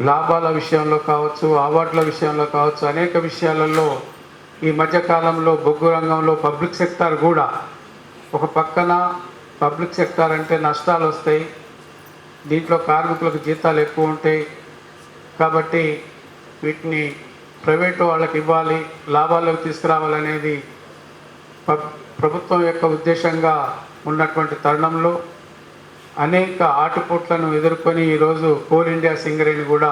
లాభాల విషయంలో కావచ్చు అవార్డుల విషయంలో కావచ్చు అనేక విషయాలలో ఈ మధ్యకాలంలో బొగ్గు రంగంలో పబ్లిక్ సెక్టార్ కూడా ఒక పక్కన పబ్లిక్ సెక్టార్ అంటే నష్టాలు వస్తాయి. దీంట్లో కార్మికులకు జీతాలు ఎక్కువ ఉంటాయి. కాబట్టి వీటిని ప్రైవేటు వాళ్ళకి ఇవ్వాలి లాభాలకు తీసుకురావాలనేది పబ్- ప్రభుత్వం యొక్క ఉద్దేశంగా ఉన్నటువంటి తరుణంలో అనేక ఆటుపోట్లను ఎదుర్కొని ఈరోజు కోల్ ఇండియా సింగరేణి కూడా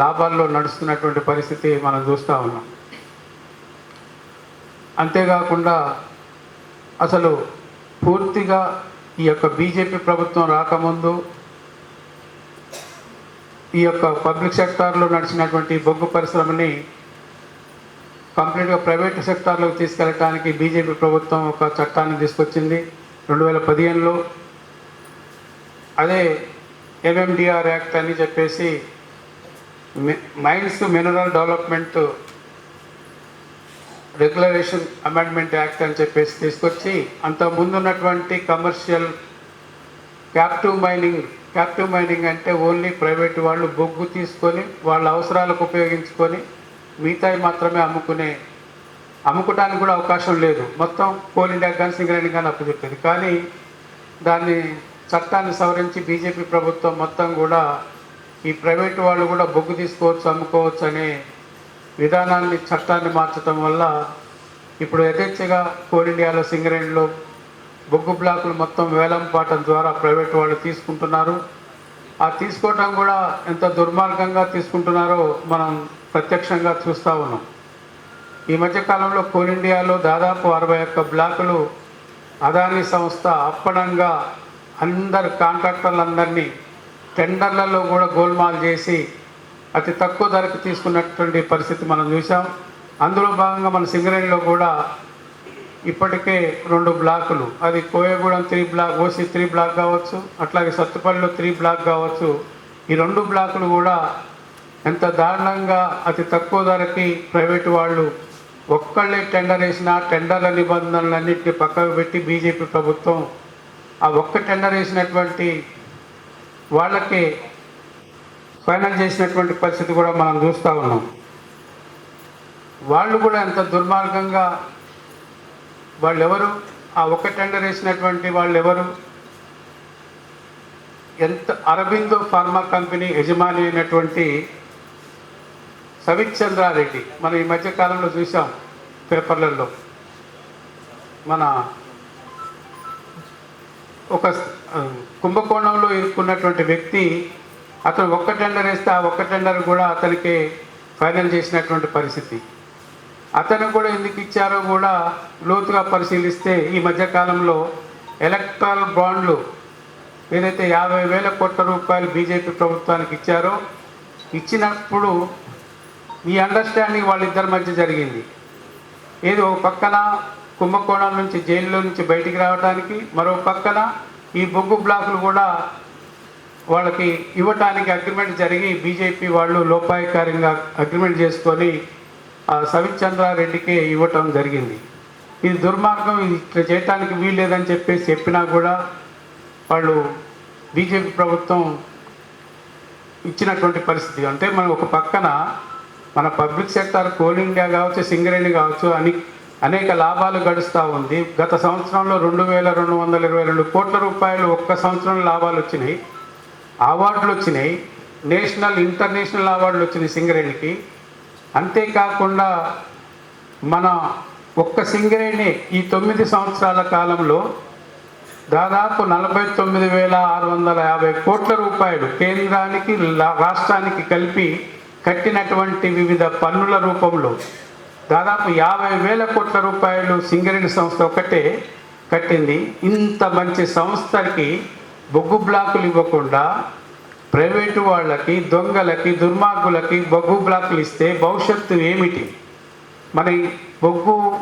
లాభాల్లో నడుస్తున్నటువంటి పరిస్థితి మనం చూస్తూ ఉన్నాం. అంతేకాకుండా అసలు పూర్తిగా ఈ యొక్క బీజేపీ ప్రభుత్వం రాకముందు ఈ యొక్క పబ్లిక్ సెక్టార్లో నడిచినటువంటి బొగ్గు పరిశ్రమని కంప్లీట్గా ప్రైవేట్ సెక్టార్లోకి తీసుకెళ్ళడానికి బీజేపీ ప్రభుత్వం ఒక చట్టాన్ని తీసుకొచ్చింది. రెండు వేల పదిహేనులో అదే ఎంఎండిఆర్ యాక్ట్ అని చెప్పేసి మి- mines mineral development regulation amendment act అని చెప్పేసి తీసుకొచ్చి అంత ముందున్నటువంటి commercial captive mining captive mining అంటే ఓన్లీ ప్రైవేట్ వాళ్ళు బొగ్గు తీసుకొని వాళ్ళ అవసరాలకు ఉపయోగించుకొని మిగతాయి మాత్రమే అమ్ముకునే అమ్ముకోవడానికి కూడా అవకాశం లేదు. మొత్తం కోల్ ఇండియా కానీ సింగరేణి కానీ అప్పచెప్పేది కానీ దాన్ని చట్టాన్ని సవరించి బీజేపీ ప్రభుత్వం మొత్తం కూడా ఈ ప్రైవేటు వాళ్ళు కూడా బొగ్గు తీసుకోవచ్చు అమ్ముకోవచ్చు అనే విధానాన్ని చట్టాన్ని మార్చడం వల్ల ఇప్పుడు యథేచ్ఛగా కోల్ ఇండియాలో సింగరేణిలో బొగ్గు బ్లాకులు మొత్తం వేలం పాటం ద్వారా ప్రైవేట్ వాళ్ళు తీసుకుంటున్నారు. ఆ తీసుకోవటం కూడా ఎంత దుర్మార్గంగా తీసుకుంటున్నారో మనం ప్రత్యక్షంగా చూస్తూ ఉన్నాం. ఈ మధ్యకాలంలో కోల్ ఇండియాలో దాదాపు అరవై ఒక్క బ్లాకులు అదానీ సంస్థ అప్పనంగా అందరు కాంట్రాక్టర్లందరినీ టెండర్లలో కూడా గోల్మాల్ చేసి అతి తక్కువ ధరకు తీసుకున్నటువంటి పరిస్థితి మనం చూసాం అందులో భాగంగా మన సింగరేణిలో కూడా ఇప్పటికే రెండు బ్లాకులు. అది Koyagudem three block OC three block కావచ్చు అట్లాగే సత్తుపల్లిలో త్రీ బ్లాక్ కావచ్చు. ఈ రెండు బ్లాకులు కూడా ఎంత దారుణంగా అతి తక్కువ ధరకి ప్రైవేటు వాళ్ళు ఒక్కళ్ళే టెండర్ వేసిన టెండర్ల నిబంధనలన్నింటినీ పక్కకు పెట్టి బీజేపీ ప్రభుత్వం ఆ ఒక్క టెండర్ వేసినటువంటి వాళ్ళకి ఫైనల్ చేసినటువంటి పరిస్థితి కూడా మనం చూస్తూ ఉన్నాం. వాళ్ళు కూడా ఎంత దుర్మార్గంగా వాళ్ళు ఎవరు ఆ ఒక్క టెండర్ వేసినటువంటి వాళ్ళు ఎవరు ఎంత అరబిందో ఫార్మా కంపెనీ యజమాని అయినటువంటి సవిత్ చంద్రారెడ్డి మనం ఈ మధ్యకాలంలో చూసాం పేపర్లలో మన ఒక కుంభకోణంలో ఇరుక్కున్నటువంటి వ్యక్తి అతను ఒక్క టెండర్ వేస్తే ఆ ఒక్క టెండర్ కూడా అతనికి ఫైనల్ చేసినటువంటి పరిస్థితి. అతను కూడా ఎందుకు ఇచ్చారో కూడా లోతుగా పరిశీలిస్తే ఈ మధ్యకాలంలో ఎలక్ట్రాల్ బాండ్లు ఏదైతే యాభై వేల కోట్ల రూపాయలు బీజేపీ ప్రభుత్వానికి ఇచ్చారో ఇచ్చినప్పుడు ఈ అండర్స్టాండింగ్ వాళ్ళిద్దరి మధ్య జరిగింది. ఏదో ఒక పక్కన కుంభకోణం నుంచి జైల్లో నుంచి బయటికి రావడానికి మరో పక్కన ఈ బొగ్గు బ్లాకులు కూడా వాళ్ళకి ఇవ్వటానికి అగ్రిమెంట్ జరిగి బీజేపీ వాళ్ళు లోపాయకారంగా అగ్రిమెంట్ చేసుకొని ఆ ఇవ్వటం జరిగింది. ఇది దుర్మార్గం ఇట్లా చేయటానికి వీల్లేదని చెప్పేసి చెప్పినా కూడా వాళ్ళు బీజేపీ ప్రభుత్వం ఇచ్చినటువంటి పరిస్థితి. అంటే మనం ఒక పక్కన మన పబ్లిక్ సెక్టార్ కోల్ ఇండియా కావచ్చు సింగరేణి కావచ్చు అని అనేక లాభాలు గడుస్తూ ఉంది. గత సంవత్సరంలో రెండు వేల రెండు వందల ఇరవై రెండు కోట్ల రూపాయలు ఒక్క సంవత్సరం లాభాలు వచ్చినాయి. అవార్డులు వచ్చినాయి. నేషనల్ ఇంటర్నేషనల్ అవార్డులు వచ్చినాయి సింగరేణికి. అంతేకాకుండా మన ఒక్క సింగరేణి ఈ తొమ్మిది సంవత్సరాల కాలంలో దాదాపు నలభై తొమ్మిది వేల ఆరు వందల యాభై కోట్ల రూపాయలు కేంద్రానికి రాష్ట్రానికి కలిపి కట్టినటువంటి వివిధ పన్నుల రూపంలో దాదాపు యాభై వేల కోట్ల రూపాయలు సింగరేణి సంస్థ ఒకటే కట్టింది. ఇంత మంచి సంస్థకి బొగ్గు బ్లాకులు ఇవ్వకుండా ప్రైవేటు వాళ్ళకి దొంగలకి దుర్మార్గులకి బొగ్గు బ్లాకులు ఇస్తే భవిష్యత్తు ఏమిటి? మన బొగ్గు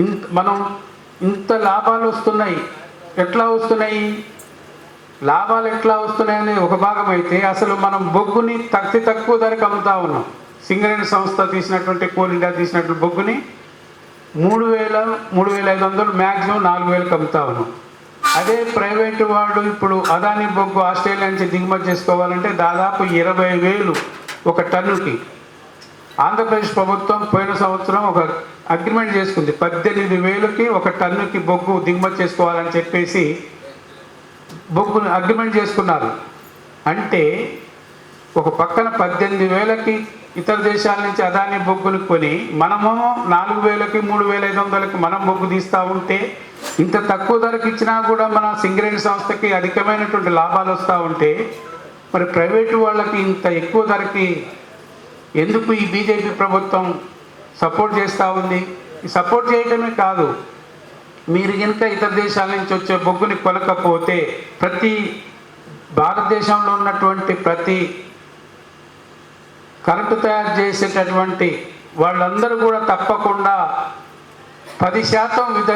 ఇంత మనం ఇంత లాభాలు వస్తున్నాయి. ఎట్లా వస్తున్నాయి? లాభాలు ఎట్లా వస్తున్నాయని ఒక భాగం అయితే అసలు మనం బొగ్గుని తక్కువ తక్కువ ధరకు అమ్ముతా ఉన్నాం. సింగరేణి సంస్థ తీసినటువంటి కోల్ ఇండియా తీసినటువంటి బొగ్గుని మూడు వేల మూడు వేల ఐదు వందలు మ్యాక్సిమం నాలుగు వేలకు అమ్ముతా ఉన్నాం. అదే ప్రైవేటు వాడు ఇప్పుడు అదాని బొగ్గు ఆస్ట్రేలియా నుంచి దిగుమతి చేసుకోవాలంటే దాదాపు ఇరవై వేలు ఒక టన్నుకి. ఆంధ్రప్రదేశ్ ప్రభుత్వం పోయిన సంవత్సరం ఒక అగ్రిమెంట్ చేసుకుంది. పద్దెనిమిది వేలకి ఒక టన్నుకి బొగ్గు దిగుమతి చేసుకోవాలని చెప్పేసి బొగ్గును అగ్రిమెంట్ చేసుకున్నారు. అంటే ఒక పక్కన పద్దెనిమిది వేలకి ఇతర దేశాల నుంచి అదాని బొగ్గును కొని మనము నాలుగు వేలకి మూడు వేల ఐదు వందలకి మనం బొగ్గు తీస్తూ ఉంటే ఇంత తక్కువ ధరకి ఇచ్చినా కూడా మన సింగరేణి సంస్థకి అధికమైనటువంటి లాభాలు వస్తూ ఉంటే మరి ప్రైవేటు వాళ్ళకి ఇంత ఎక్కువ ధరకి ఎందుకు ఈ బీజేపీ ప్రభుత్వం సపోర్ట్ చేస్తూ ఉంది? సపోర్ట్ చేయటమే కాదు మీరు కనుక ఇతర దేశాల నుంచి వచ్చే బొగ్గుని కొనకపోతే ప్రతి భారతదేశంలో ఉన్నటువంటి ప్రతి కరెంటు తయారు చేసేటటువంటి వాళ్ళందరూ కూడా తప్పకుండా పది శాతం విధ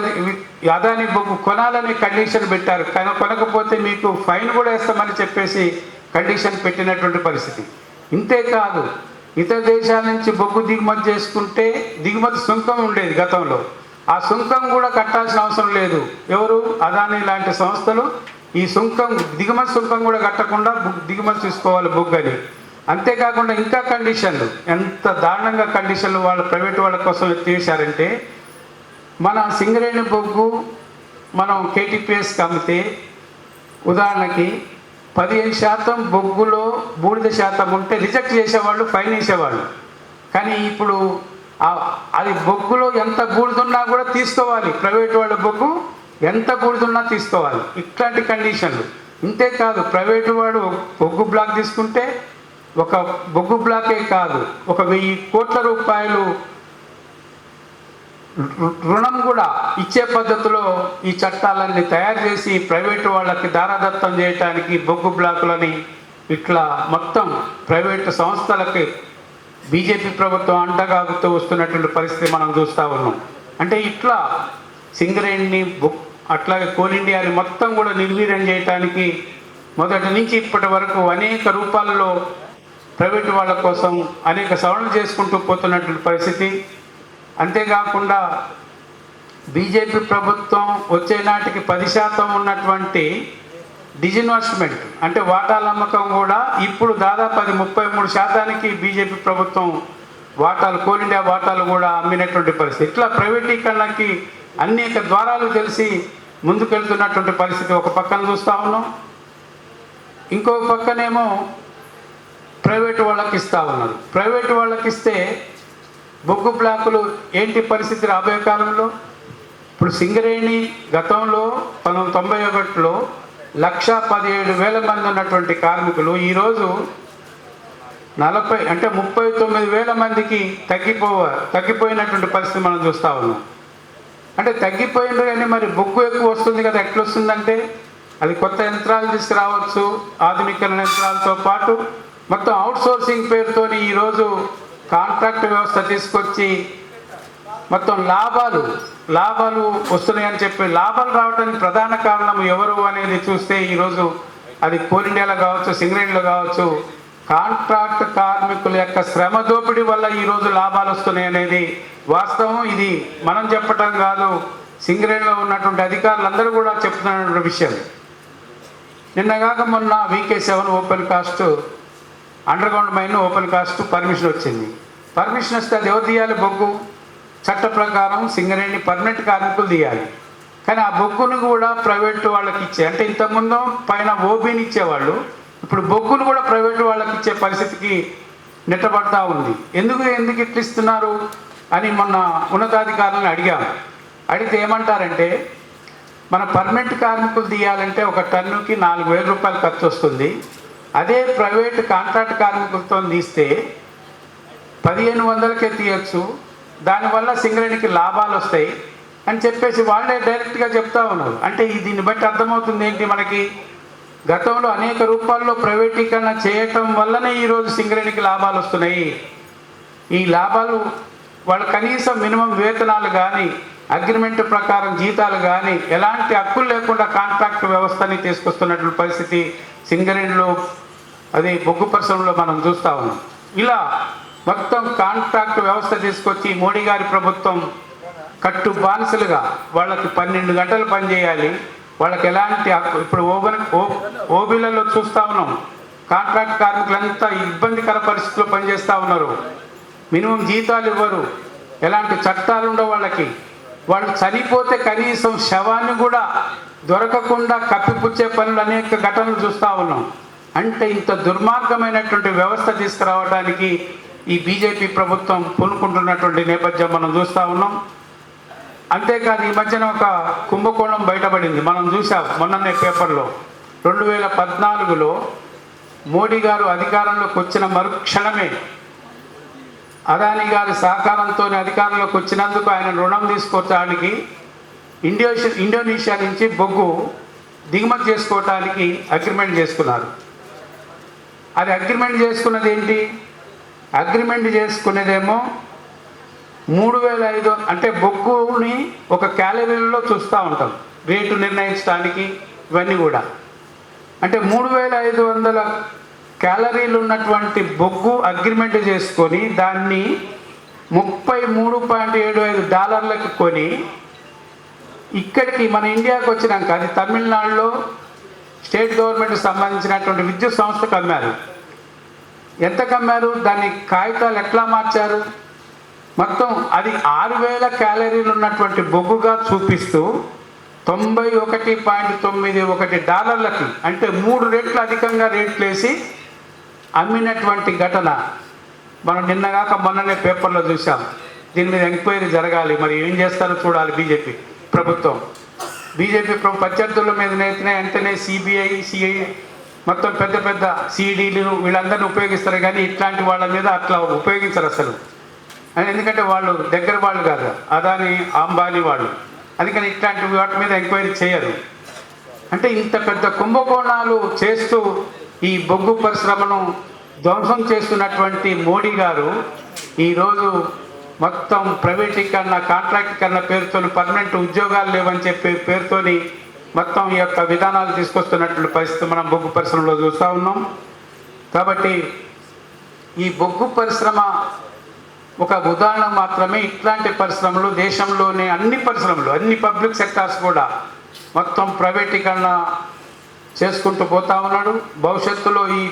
అదాని బొగ్గు కొనాలని కండిషన్ పెట్టారు. కానీ కొనకపోతే మీకు ఫైన్ కూడా వేస్తామని చెప్పేసి కండిషన్ పెట్టినటువంటి పరిస్థితి. ఇంతే కాదు ఇతర దేశాల నుంచి బొగ్గు దిగుమతి చేసుకుంటే దిగుమతి సుంకం ఉండేది గతంలో. ఆ సుంకం కూడా కట్టాల్సిన అవసరం లేదు. ఎవరు? అదాని లాంటి సంస్థలు ఈ సుంకం దిగుమతి సుంకం కూడా కట్టకుండా దిగుమతి దిగుమతి బొగ్గు అని అంతేకాకుండా ఇంకా కండిషన్లు. ఎంత దారుణంగా కండిషన్లు వాళ్ళ ప్రైవేట్ వాళ్ళ కోసం తీశారంటే మన సింగరేణి బొగ్గు మనం కేటీపీఎస్కి అమ్మితే ఉదాహరణకి పదిహేను శాతం బొగ్గులో బూడిద శాతం ఉంటే రిజెక్ట్ చేసేవాళ్ళు ఫైన్ వేసేవాళ్ళు. కానీ ఇప్పుడు అది బొగ్గులో ఎంత బూడిదున్నా కూడా తీసుకోవాలి. ప్రైవేట్ వాళ్ళ బొగ్గు ఎంత బూడిదున్నా తీసుకోవాలి. ఇట్లాంటి కండిషన్లు. ఇంతే కాదు ప్రైవేటు వాడు బొగ్గు బ్లాక్ తీసుకుంటే ఒక బొగ్గు బ్లాకే కాదు ఒక వెయ్యి కోట్ల రూపాయలు రుణం కూడా ఇచ్చే పద్ధతిలో ఈ చట్టాలన్నీ తయారు చేసి ప్రైవేటు వాళ్ళకి దారాదత్తం చేయటానికి బొగ్గు బ్లాకులని ఇట్లా మొత్తం ప్రైవేటు సంస్థలకి బీజేపీ ప్రభుత్వం అండగాగుతూ వస్తున్నటువంటి పరిస్థితి మనం చూస్తూ ఉన్నాం. అంటే ఇట్లా సింగరేణిని బొగ్ అట్లాగే కోల్ ఇండియాని మొత్తం కూడా నిర్వీర్యం చేయడానికి మొదటి నుంచి ఇప్పటి వరకు అనేక రూపాల్లో ప్రైవేటు వాళ్ళ కోసం అనేక సవరణలు చేసుకుంటూ పోతున్నటువంటి పరిస్థితి. అంతేకాకుండా బీజేపీ ప్రభుత్వం వచ్చే నాటికి పది శాతం ఉన్నటువంటి డిజిన్వెస్ట్మెంట్ అంటే వాటాల అమ్మకం కూడా ఇప్పుడు దాదాపు అది ముప్పై మూడు శాతానికి బీజేపీ ప్రభుత్వం వాటాలు కోల్ ఇండియా వాటాలు కూడా అమ్మినటువంటి పరిస్థితి. ఇట్లా ప్రైవేటీకరణకి అనేక ద్వారాలు తెలిసి ముందుకెళ్తున్నటువంటి పరిస్థితి ఒక పక్కన చూస్తూ ఉన్నాం. ఇంకో పక్కనేమో ప్రైవేటు వాళ్ళకి ఇస్తా ఉన్నారు. ప్రైవేటు వాళ్ళకి ఇస్తే బొగ్గు బ్లాకులు ఏంటి పరిస్థితి రాబోయే కాలంలో? ఇప్పుడు సింగరేణి గతంలో పంతొమ్మిది తొంభై ఒకటిలో లక్ష పదిహేడు వేల మంది ఉన్నటువంటి కార్మికులు ఈరోజు నలభై అంటే ముప్పై తొమ్మిది వేల మందికి తగ్గిపోవ తగ్గిపోయినటువంటి పరిస్థితి మనం చూస్తూ ఉన్నాం. అంటే తగ్గిపోయింది కానీ మరి బొగ్గు ఎక్కువ వస్తుంది కదా ఎట్లొస్తుందంటే అది కొత్త యంత్రాలు తీసుకురావచ్చు ఆధునికరణ యంత్రాలతో పాటు మొత్తం అవుట్ సోర్సింగ్ పేరుతోని ఈరోజు కాంట్రాక్ట్ వ్యవస్థ తీసుకొచ్చి మొత్తం లాభాలు లాభాలు వస్తున్నాయని చెప్పి లాభాలు రావడానికి ప్రధాన కారణం ఎవరు అనేది చూస్తే ఈరోజు అది కోరిండేలో కావచ్చు సింగరేణిలో కావచ్చు కాంట్రాక్ట్ కార్మికుల యొక్క శ్రమ దోపిడీ వల్ల ఈరోజు లాభాలు వస్తున్నాయి అనేది వాస్తవం. ఇది మనం చెప్పటం కాదు సింగరేణిలో ఉన్నటువంటి అధికారులందరూ కూడా చెప్తున్నటువంటి విషయం. నిన్నగాక మొన్న VK seven open cast underground mine open cast permission వచ్చింది. పర్మిషన్ వస్తే అది ఎవరు తీయాలి బొగ్గు? చట్ట ప్రకారం సింగరేణి పర్మనెంట్ కార్మికులు తీయాలి. కానీ ఆ బొగ్గును కూడా ప్రైవేట్ వాళ్ళకి ఇచ్చే అంటే ఇంతకుముందు పైన ఓబీని ఇచ్చేవాళ్ళు ఇప్పుడు బొగ్గును కూడా ప్రైవేట్ వాళ్ళకి ఇచ్చే పరిస్థితికి నెట్టబడతా ఉంది. ఎందుకు ఎందుకు ఇట్లా ఇస్తున్నారు అని మొన్న ఉన్నతాధికారులను అడిగాము అడిగితే ఏమంటారంటే మన పర్మనెంట్ కార్మికులు తీయాలంటే ఒక టన్నుకి నాలుగు వేల రూపాయలు ఖర్చు వస్తుంది. అదే ప్రైవేట్ కాంట్రాక్ట్ కార్మికులతో తీస్తే పదిహేను వందలకే తీయచ్చు. దానివల్ల సింగరేణికి లాభాలు వస్తాయి అని చెప్పేసి వాళ్ళే డైరెక్ట్గా చెప్తా ఉన్నారు. అంటే ఈ దీన్ని బట్టి అర్థమవుతుంది ఏంటి మనకి? గతంలో అనేక రూపాల్లో ప్రైవేటీకరణ చేయటం వల్లనే ఈరోజు సింగరేణికి లాభాలు వస్తున్నాయి. ఈ లాభాలు వాళ్ళు కనీసం మినిమం వేతనాలు కానీ అగ్రిమెంట్ ప్రకారం జీతాలు కానీ ఎలాంటి హక్కులు లేకుండా కాంట్రాక్ట్ వ్యవస్థని తీసుకొస్తున్నటువంటి పరిస్థితి సింగరేణిలో అది బొగ్గు పరిశ్రమలో మనం చూస్తా ఉన్నాం. ఇలా మొత్తం కాంట్రాక్ట్ వ్యవస్థ తీసుకొచ్చి మోడీ గారి ప్రభుత్వం కట్టు బానిసలుగా వాళ్ళకి పన్నెండు గంటలు పనిచేయాలి వాళ్ళకి ఎలాంటి ఇప్పుడు ఓబన్ ఓబీలలో చూస్తూ ఉన్నాం. కాంట్రాక్ట్ కార్మికులంతా ఇబ్బందికర పరిస్థితుల్లో పనిచేస్తూ ఉన్నారు. మినిమం జీతాలు ఇవ్వరు. ఎలాంటి చట్టాలు ఉండవు వాళ్ళకి. వాళ్ళు చనిపోతే కనీసం శవాన్ని కూడా దొరకకుండా కప్పిపుచ్చే పనులు అనేక ఘటనలు చూస్తూ ఉన్నాం. అంటే ఇంత దుర్మార్గమైనటువంటి వ్యవస్థ తీసుకురావడానికి ఈ బీజేపీ ప్రభుత్వం పూనుకుంటున్నటువంటి నేపథ్యం మనం చూస్తూ ఉన్నాం. అంతేకాదు ఈ మధ్యన ఒక కుంభకోణం బయటపడింది. మనం చూసాం మొన్ననే పేపర్లో రెండు వేల పద్నాలుగులో మోడీ గారు అధికారంలోకి వచ్చిన మరుక్షణమే అదాని గారి సహకారంతో అధికారంలోకి వచ్చినందుకు ఆయన రుణం తీసుకోవటానికి ఇండోనేషియా ఇండోనేషియా నుంచి బొగ్గు దిగుమతి చేసుకోవటానికి అగ్రిమెంట్ చేసుకున్నారు. అది అగ్రిమెంట్ చేసుకున్నది ఏంటి? అగ్రిమెంట్ చేసుకునేదేమో మూడు వేల ఐదు అంటే బొగ్గుని ఒక క్యాలరీలో చూస్తూ ఉంటాం. రేటు నిర్ణయించడానికి ఇవన్నీ కూడా. అంటే మూడు వేల ఐదు వందల క్యాలరీలు ఉన్నటువంటి బొగ్గు అగ్రిమెంట్ చేసుకొని దాన్ని ముప్పై మూడు పాయింట్ ఏడు ఐదు డాలర్లకు కొని ఇక్కడికి మన ఇండియాకు వచ్చినాక అది తమిళనాడులో స్టేట్ గవర్నమెంట్కి సంబంధించినటువంటి విద్యుత్ సంస్థకు అమ్మారు. ఎంత కమ్మారు దాన్ని కాగితాలు ఎట్లా మార్చారు? మొత్తం అది ఆరు వేల క్యాలరీలు ఉన్నటువంటి బొగ్గుగా చూపిస్తూ తొంభై ఒకటి పాయింట్ తొమ్మిది ఒకటి డాలర్లకి అంటే మూడు రెట్లు అధికంగా రేట్లు వేసి అమ్మినటువంటి ఘటన. మనం నిన్నగాక మొన్ననే పేపర్లో చూసాం దీని మీద ఎంక్వైరీ జరగాలి. మరి ఏం చేస్తారో చూడాలి బీజేపీ ప్రభుత్వం. బీజేపీ ప్రభు ప్రత్యర్థుల మీద నేతనే వెంటనే సిబిఐ సిఐ మొత్తం పెద్ద పెద్ద సిడీలు వీళ్ళందరినీ ఉపయోగిస్తారు కానీ ఇట్లాంటి వాళ్ళ మీద అట్లా ఉపయోగించరు అసలు. ఎందుకంటే వాళ్ళు దగ్గర వాళ్ళు కాదు అదాని అంబానీ వాళ్ళు. అందుకని ఇట్లాంటి వాటి మీద ఎంక్వైరీ చేయరు. అంటే ఇంత పెద్ద కుంభకోణాలు చేస్తూ ఈ బొగ్గు పరిశ్రమను ధ్వంసం చేస్తున్నటువంటి మోడీ గారు ఈరోజు మొత్తం ప్రైవేటీకరణ కాంట్రాక్టీకరణ పేరుతో పర్మనెంట్ ఉద్యోగాలు లేవని చెప్పి పేరుతోని మొత్తం ఈ యొక్క విధానాలు తీసుకొస్తున్నటువంటి పరిస్థితి మనం బొగ్గు పరిశ్రమలో చూస్తూ ఉన్నాం. కాబట్టి ఈ బొగ్గు పరిశ్రమ ఒక ఉదాహరణ మాత్రమే. ఇట్లాంటి పరిశ్రమలు దేశంలోని అన్ని పరిశ్రమలు అన్ని పబ్లిక్ సెక్టార్స్ కూడా మొత్తం ప్రైవేటీకరణ చేసుకుంటూ పోతా ఉన్నాడు. భవిష్యత్తులో ఈ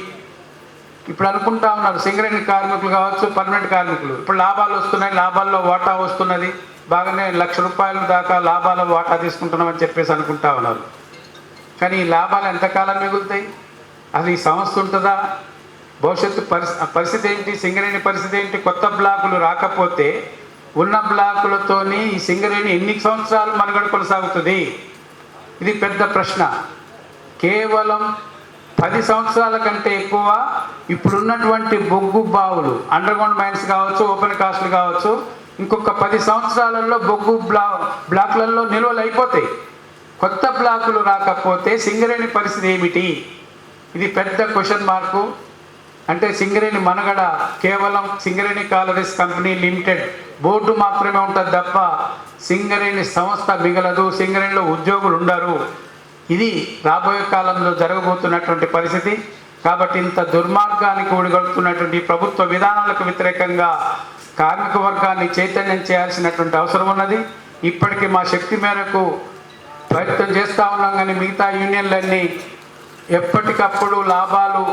ఇప్పుడు అనుకుంటా ఉన్నారు సింగరేణి కార్మికులు కావచ్చు పర్మనెంట్ కార్మికులు. ఇప్పుడు లాభాలు వస్తున్నాయి లాభాల్లో వాటా వస్తున్నది. బాగానే లక్ష రూపాయల దాకా లాభాల వాటా తీసుకుంటున్నామని చెప్పేసి అనుకుంటా ఉన్నారు. కానీ ఈ లాభాలు ఎంతకాలం మిగులుతాయి? అది ఈ సంస్థ ఉంటుందా? భవిష్యత్తు పరిస్థి పరిస్థితి ఏంటి? సింగరేణి పరిస్థితి ఏంటి? కొత్త బ్లాకులు రాకపోతే ఉన్న బ్లాకులతోని ఈ సింగరేణి ఎన్ని సంవత్సరాలు మనుగడ కొనసాగుతుంది? ఇది పెద్ద ప్రశ్న. కేవలం పది సంవత్సరాల కంటే ఎక్కువ ఇప్పుడున్నటువంటి బొగ్గు బావులు అండర్గ్రౌండ్ మైన్స్ కావచ్చు ఓపెన్ కాస్ట్లు కావచ్చు ఇంకొక పది సంవత్సరాలలో బొగ్గు బ్లా బ్లాక్లలో నిల్వలు అయిపోతాయి. కొత్త బ్లాకులు రాకపోతే సింగరేణి పరిస్థితి ఏమిటి? ఇది పెద్ద క్వశ్చన్ మార్కు అంటే సింగరేణి మనగడ కేవలం Singareni collieries company limited board మాత్రమే ఉంటుంది తప్ప సింగరేణి సంస్థ మిగలదు సింగరేణిలో ఉద్యోగులు ఉండరు. ఇది రాబోయే కాలంలో జరగబోతున్నటువంటి పరిస్థితి. కాబట్టి ఇంత దుర్మార్గానికి ఒడిగడుతున్నటువంటి ప్రభుత్వ విధానాలకు వ్యతిరేకంగా కార్మిక వర్గాన్ని చైతన్యం చేయాల్సినటువంటి అవసరం ఉన్నది. ఇప్పటికీ మా శక్తి మేరకు ప్రయత్నం చేస్తూ ఉన్నాం కానీ మిగతా యూనియన్లన్నీ ఎప్పటికప్పుడు లాభాలు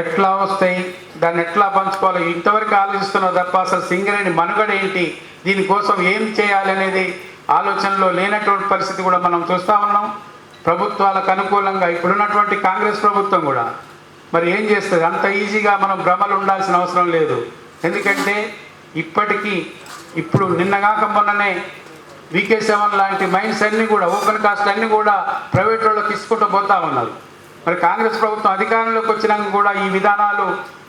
ఎట్లా వస్తాయి దాన్ని ఎట్లా పంచుకోవాలి ఇంతవరకు ఆలోచిస్తున్నా తప్ప అసలు సింగరేణి మనుగడ ఏంటి దీనికోసం ఏం చేయాలి అనేది ఆలోచనలో లేనటువంటి పరిస్థితి కూడా మనం చూస్తూ ఉన్నాం. ప్రభుత్వాలకు అనుకూలంగా ఇప్పుడున్నటువంటి కాంగ్రెస్ ప్రభుత్వం కూడా మరి ఏం చేస్తుంది? అంత ఈజీగా మనం భ్రమలు ఉండాల్సిన అవసరం లేదు. ఎందుకంటే ఇప్పటికీ ఇప్పుడు నిన్నగాక మొన్ననే వికే సెవెన్ లాంటి మైన్స్ అన్నీ కూడా ఓపెన్ కాస్ట్ అన్నీ కూడా ప్రైవేట్ వాళ్ళకి ఇసుకుంటూ పోతా ఉన్నారు. మరి కాంగ్రెస్ ప్రభుత్వం అధికారంలోకి వచ్చినాక కూడా ఈ విధానాలు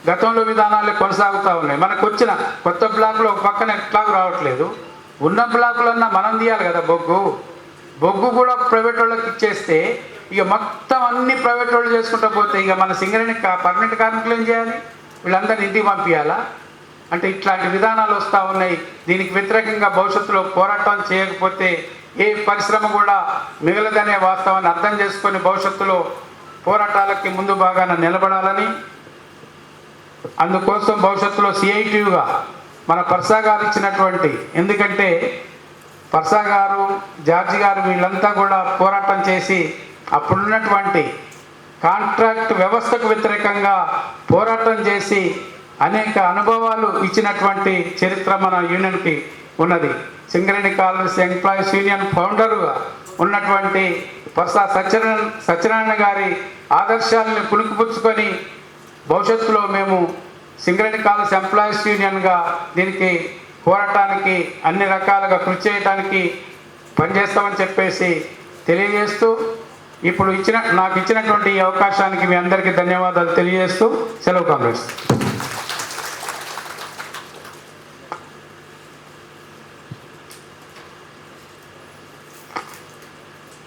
గతంలో విధానాలు కొనసాగుతూ ఉన్నాయి. మనకు వచ్చిన కొత్త బ్లాక్లో ఒక పక్కన ఎట్లాగూ రావట్లేదు. ఉన్న బ్లాకులన్నా మనం తీయాలి కదా బొగ్గు. బొగ్గు కూడా ప్రైవేట్ వాళ్ళకి ఇచ్చేస్తే ఇక మొత్తం అన్ని ప్రైవేట్ వాళ్ళు చేసుకుంటూ పోతే ఇక మన సింగరేణి పర్మనెంట్ కార్మికులు ఏం చేయాలి? వీళ్ళందరినీ ఇంటికి పంపించాలా అంటే ఇట్లాంటి విధానాలు వస్తూ ఉన్నాయి. దీనికి వ్యతిరేకంగా భవిష్యత్తులో పోరాటం చేయకపోతే ఏ పరిశ్రమ కూడా మిగలదనే వాస్తవాన్ని అర్థం చేసుకొని భవిష్యత్తులో పోరాటాలకి ముందు భాగాన నిలబడాలని అందుకోసం భవిష్యత్తులో సిఐటియుగా మన పర్సా గారు ఇచ్చినటువంటి ఎందుకంటే పర్సా గారు జార్జి గారు వీళ్ళంతా కూడా పోరాటం చేసి అప్పుడున్నటువంటి కాంట్రాక్ట్ వ్యవస్థకు వ్యతిరేకంగా పోరాటం చేసి అనేక అనుభవాలు ఇచ్చినటువంటి చరిత్ర మన యూనియన్కి ఉన్నది. సింగరేణి కాలనీస్ ఎంప్లాయీస్ యూనియన్ ఫౌండర్గా ఉన్నటువంటి పర్సా సత్యనారాయణ సత్యనారాయణ గారి ఆదర్శాలను పుణుకుపుచ్చుకొని భవిష్యత్తులో మేము సింగరేణి కాలనీస్ ఎంప్లాయీస్ యూనియన్గా దీనికి పోరాటానికి అన్ని రకాలుగా కృషి చేయడానికి పనిచేస్తామని చెప్పేసి తెలియజేస్తూ ఇప్పుడు ఇచ్చిన నాకు ఇచ్చినటువంటి ఈ అవకాశానికి మీ అందరికీ ధన్యవాదాలు తెలియజేస్తూ సెలవు కాంగ్రెస్.